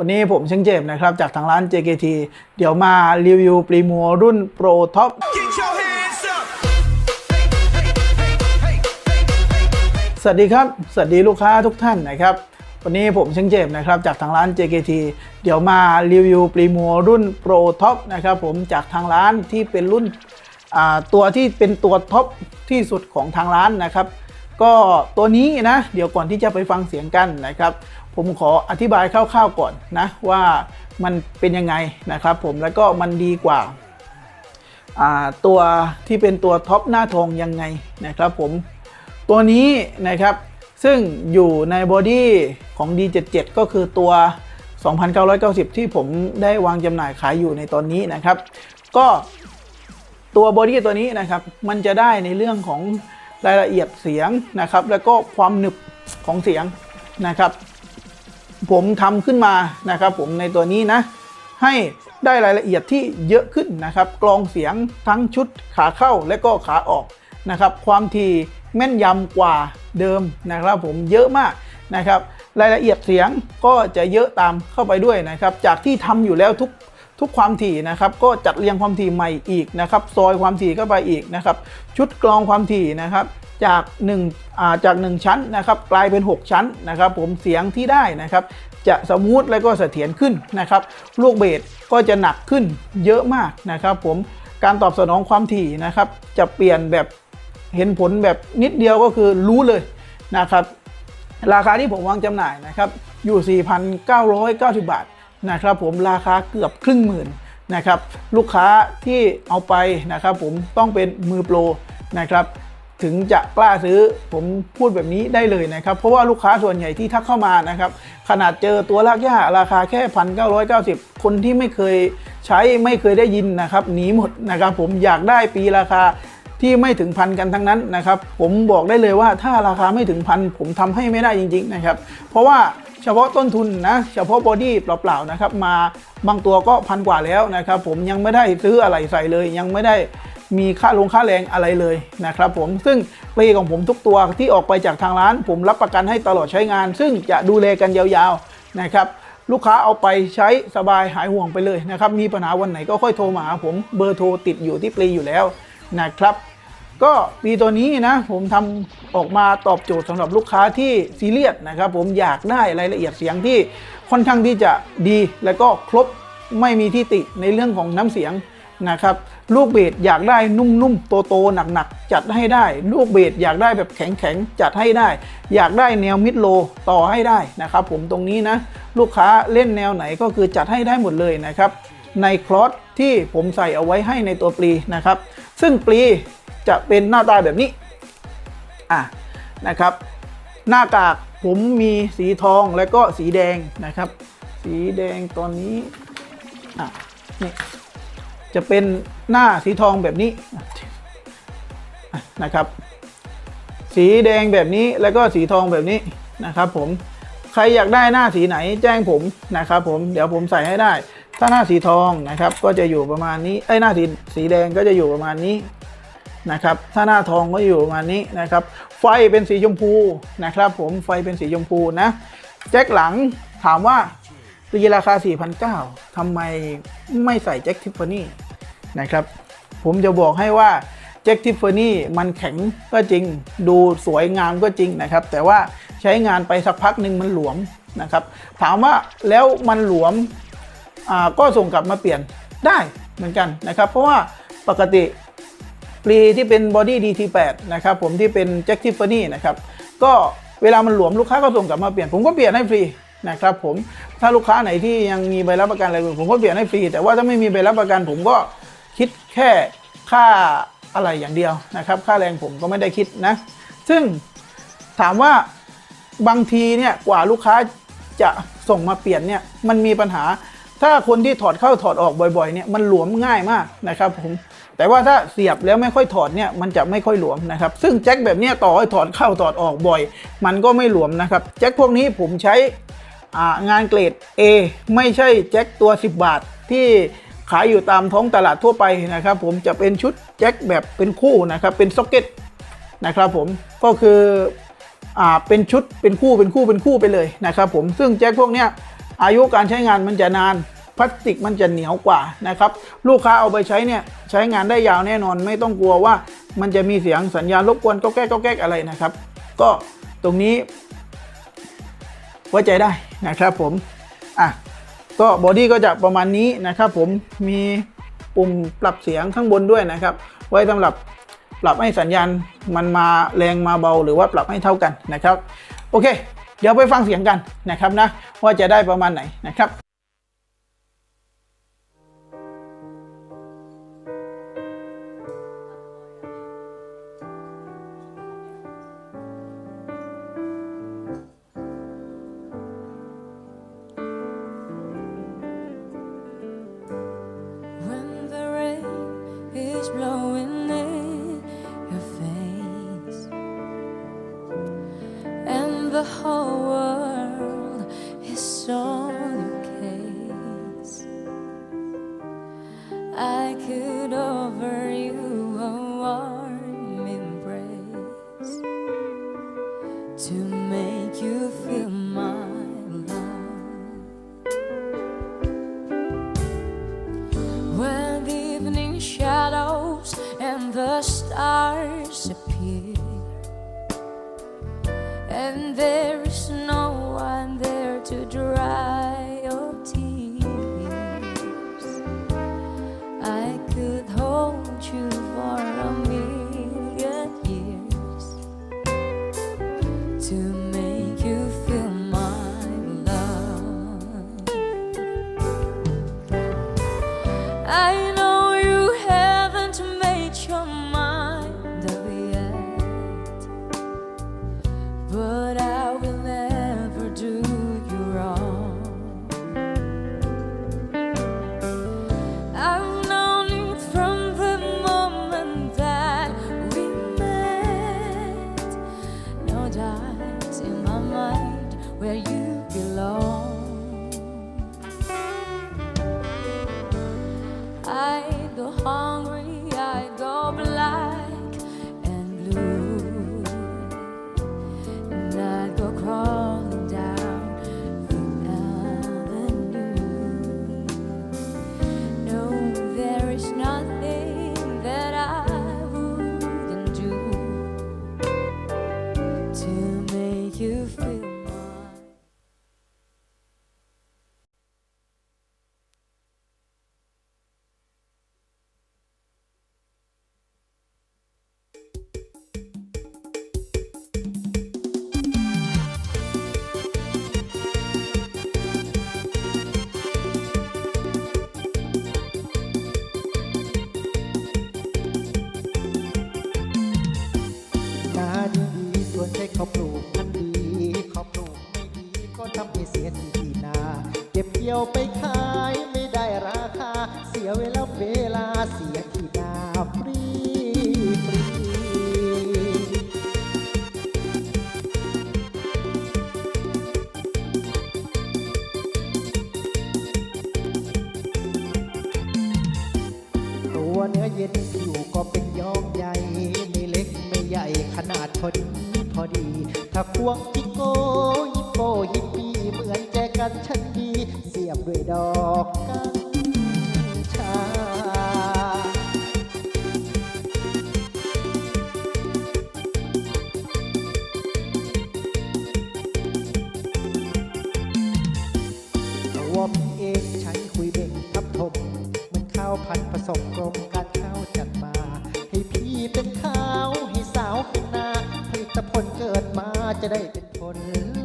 วันนี้ผมเชิงเจ็บนะครับ จากทางร้าน JKT เดี๋ยวมารีวิวปรีโมรุ่น Pro Top Get your hands up! สวัสดีครับ สวัสดีลูกค้าทุกท่านนะครับ วันนี้ผมเชิงเจ็บนะครับจากทางร้าน JKT เดี๋ยวมารีวิวปรีโมรุ่น Pro Top นะครับผมจากทางร้านที่เป็นรุ่นอ่าตัวที่เป็นตัวท็อปที่สุดของทางร้านนะครับก็ตัวนี้นะเดี๋ยวก่อนที่จะไปฟังเสียงกันนะครับ ผมขออธิบายคร่าวๆก่อนนะว่ามันเป็นยังไงนะครับผมแล้วก็มันดีกว่าตัวที่เป็นตัวท็อปหน้าทองยังไงนะครับผมตัวนี้นะครับซึ่งอยู่ในบอดี้ของ D77 ก็คือตัว 2,990 ที่ผมได้วางจำหน่ายขายอยู่ในตอนนี้นะครับ ก็ตัวบอดี้ตัวนี้นะครับ มันจะได้ในเรื่องของรายละเอียดเสียงนะครับ แล้วก็ความหนึบของเสียงนะครับ ผมทำขึ้นมานะครับ ผมในตัวนี้นะ ให้ได้รายละเอียดที่เยอะขึ้นนะครับกรองเสียงทั้งชุดขาเข้าและก็ขาออกนะครับ ความถี่แม่นยำกว่าเดิมนะครับ ผมเยอะมากนะครับ รายละเอียดเสียงก็จะเยอะตามเข้าไปด้วยนะครับ จากที่ทำอยู่แล้วทุกทุกความถี่นะครับ ก็จัดเรียงความถี่ใหม่อีกนะครับ ซอยความถี่เข้าไปอีกนะครับ ชุดกรองความถี่นะครับ จาก1อ่าจาก 1 ชั้นนะครับกลายเป็น 6 ชั้นนะครับ ผมเสียงที่ได้นะครับ จะสมูทและก็เสถียรขึ้นนะครับ ลูกเบสก็จะหนักขึ้นเยอะมากนะครับ ผมการตอบสนองความถี่นะครับ จะเปลี่ยนแบบเห็นผลแบบนิดเดียวก็คือรู้เลยนะครับ ราคาที่ผมวางจำหน่ายนะครับ อยู่ 4,990 บาทนะครับ ผมราคาเกือบครึ่งหมื่นนะครับ ลูกค้าที่เอาไปนะครับ ผมต้องเป็นมือโปรนะครับ ถึงจะกล้าซื้อผมพูดแบบนี้ได้เลยนะครับ เพราะว่าลูกค้าส่วนใหญ่ที่ทักเข้ามานะครับ ขนาดเจอตัวลากย่าราคาแค่1,990คนที่ไม่เคยใช้ไม่เคยได้ยินนะครับหนีหมดนะครับ ผมอยากได้ปีราคาที่ไม่ถึงพันกันทั้งนั้นนะครับ ผมบอกได้เลยว่าถ้าราคาไม่ถึงพันผมทำให้ไม่ได้จริง ๆ นะครับ เพราะว่าเฉพาะต้นทุนนะเฉพาะบอดี้เปล่าๆนะครับ มาบางตัวก็พันกว่าแล้วนะครับ ผมยังไม่ได้ซื้ออะไรใส่เลยยังไม่ได้ มีค่าลงค่าแรงอะไรเลยนะครับผมซึ่งปลของผมทุกตัวที่ออกไปจากทางร้าน ผมรับประกันให้ตลอดใช้งาน ซึ่งจะดูแลกันยาวๆนะครับลูกค้าเอาไปใช้สบายหายห่วงไปเลยนะครับมีปัญหาวันไหนก็ค่อยโทรมาหาผมเบอร์โทรติดอยู่ที่ปลีอยู่แล้วนะครับ ก็ปีตัวนี้นะผมทำออกมาตอบโจทย์สำหรับลูกค้าที่ซีเรียสนะครับ ผมอยากได้รายละเอียดเสียงที่ค่อนข้างที่จะดี และก็ครบไม่มีที่ติในเรื่องของน้ำเสียง นะครับลูกเบสอยากได้นุ่มๆโตๆหนักๆจัดให้ได้ ลูกเบสอยากได้แบบแข็งๆจัดให้ได้ อยากได้แนวมิดโลต่อให้ได้นะครับ ผมตรงนี้นะลูกค้าเล่นแนวไหนก็คือจัดให้ได้หมดเลยนะครับ ในคลอสที่ผมใส่เอาไว้ให้ในตัวปลีนะครับ ซึ่งปลีจะเป็นหน้าตาแบบนี้อะนะครับ หน้ากากผมมีสีทองและก็สีแดงนะครับ สีแดงตอนนี้อะนี่ จะเป็นหน้าสีทองแบบนี้นะครับ สีแดงแบบนี้แล้วก็สีทองแบบนี้นะครับผมใครอยากได้หน้าสีไหนแจ้งผมนะครับผมเดี๋ยวผมใส่ให้ได้ ถ้าหน้าสีทองนะครับ ก็จะอยู่ประมาณนี้ไอ้หน้าสีสีแดงก็จะอยู่ประมาณนี้นะครับ ถ้าหน้าทองก็อยู่ประมาณนี้นะครับ ไฟเป็นสีชมพูนะครับ ผมไฟเป็นสีชมพูนะแจ็คหลังถามว่าตีราคา 4,900ทำไมไม่ใส่แจ็คทิฟฟานี่ นะครับ ผมจะบอกให้ว่าแจ็คทิฟเฟานี่มันแข็งก็จริง ดูสวยงามก็จริงนะครับ แต่ว่าใช้งานไปสักพักหนึ่งมันหลวมนะครับ ถามว่าแล้วมันหลวมก็ส่งกลับมาเปลี่ยนได้เหมือนกันนะครับ เพราะว่าปกติปลีที่เป็นบอดี้ DT8 นะครับผมที่เป็นแจ็คทิฟเฟานี่นะครับก็เวลามันหลวมลูกค้าก็ส่งกลับมาเปลี่ยนผมก็เปลี่ยนให้ฟรีนะครับผมถ้าลูกค้าไหนที่ยังมีใบรับประกันอะไรอยู่ผมก็เปลี่ยนให้ฟรีแต่ว่าถ้าไม่มีใบรับประกันผมก็ คิดแค่ค่าอะไรอย่างเดียวนะครับ ค่าแรงผมก็ไม่ได้คิดนะ ซึ่งถามว่าบางทีเนี่ยกว่าลูกค้าจะส่งมาเปลี่ยนเนี่ยมันมีปัญหา ถ้าคนที่ถอดเข้าถอดออกบ่อยๆเนี่ยมันหลวมง่ายมากนะครับผมแต่ว่าถ้าเสียบแล้วไม่ค่อยถอดเนี่ยมันจะไม่ค่อยหลวมนะครับ ซึ่งแจ็คแบบนี้ต่อให้ถอดเข้าถอดออกบ่อย มันก็ไม่หลวมนะครับ แจ็คพวกนี้ผมใช้งานเกรด A ไม่ใช่แจ็คตัว 10 บาทที่ ขายอยู่ตามท้องตลาดทั่วไปนะครับผมจะเป็นชุดแจ็คแบบเป็นคู่นะครับเป็นซ็อกเก็ตนะครับผมก็คืออ่าเป็นชุดเป็นคู่เป็นคู่เป็นคู่ไปเลยนะครับผมซึ่งแจ็คพวกเนี้ยอายุการใช้งานมันจะนานพลาสติกมันจะเหนียวกว่านะครับลูกค้าเอาไปใช้เนี่ยใช้งานได้ยาวแน่นอนไม่ต้องกลัวว่ามันจะมีเสียงสัญญาณรบกวนก็แก้ก็แก้อะไรนะครับ ก็ตรงนี้ไว้ใจได้นะครับผมอะ ก็บอดี้ก็จะประมาณนี้นะครับผมมีปุ่มปรับเสียงข้างบนด้วยนะครับ ไว้สำหรับปรับให้สัญญาณมันมาแรงมาเบาหรือว่าปรับให้เท่ากันนะครับ โอเค เดี๋ยวไปฟังเสียงกันนะครับนะว่าจะได้ประมาณไหนนะครับ blowing in your face. And the whole world is on your case, I could offer the stars appear, and there is no one there to dry ยวไปขายไม่ได้ราคา เสียเวลาเวลาเสียที่นาฟรีฟรีตัวเนื้อเย็นอยู่ก็เป็นยองใหญ่ไม่เล็กไม่ใหญ่ขนาดพอดีพอดี ถ้าควงจิ ดมาจะได้เป็นผล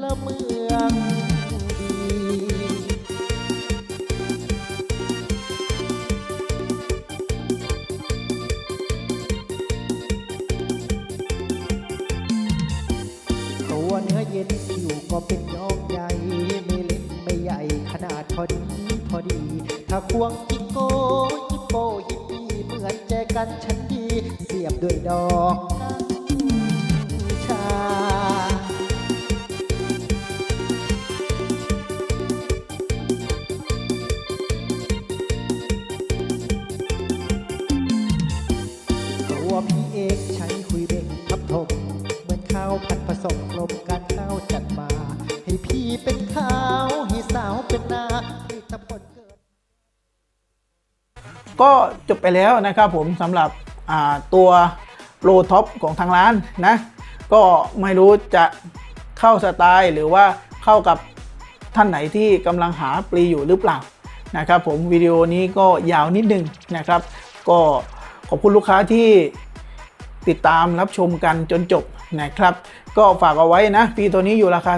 ละเมืองดีตัวเนื้อเย็นอยู่ก็เป็นยองใหญ่ไม่เล็กไม่ใหญ่ขนาดพอดีพอดี ถ้าควงจิโก้จิโปยิปปี้เหมือนแจกันชั้นดี เสียบด้วยดอก เองใช้คุยเบ่งทับถมเหมือนข้าวพันผสมกลมการข้าวจัดมา ให้พี่เป็นข้าว ให้สาวเป็นนาถ้าผลเกิด ก็จบไปแล้วนะครับผมสำหรับอ่าตัวโปรท็อปของทางร้านนะ ก็ไม่รู้จะเข้าสไตล์หรือว่าเข้ากับท่านไหนที่กำลังหาปลีอยู่หรือเปล่านะครับผมวิดีโอนี้ก็ยาวนิดนึงนะครับ ก็ขอบคุณลูกค้าที่ ติดตามรับชมกันจนจบนะครับ ก็ฝากเอาไว้นะ ปีตัวนี้อยู่ราคา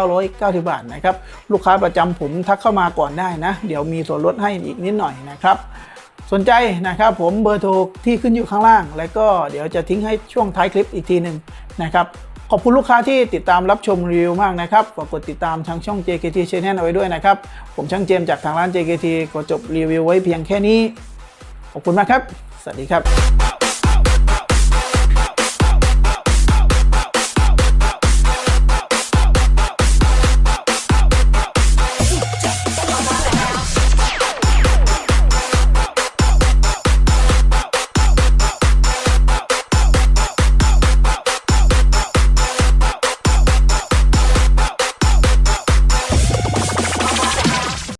4,990 บาทนะครับ ลูกค้าประจำผมทักเข้ามาก่อนได้นะ เดี๋ยวมีส่วนลดให้อีกนิดหน่อยนะครับ สนใจนะครับผมเบอร์โทรที่ขึ้นอยู่ข้างล่าง แล้วก็เดี๋ยวจะทิ้งให้ช่วงท้ายคลิปอีกทีหนึ่งนะครับขอบคุณลูกค้าที่ติดตามรับชมรีวิวมากนะครับฝากกดติดตามทางช่อง JKT Channel เอาไว้ด้วยนะครับ ผมช่างเจมจากทางร้าน JKT ก็จบรีวิวไว้เพียงแค่นี้ ขอบคุณมากครับ สวัสดีครับ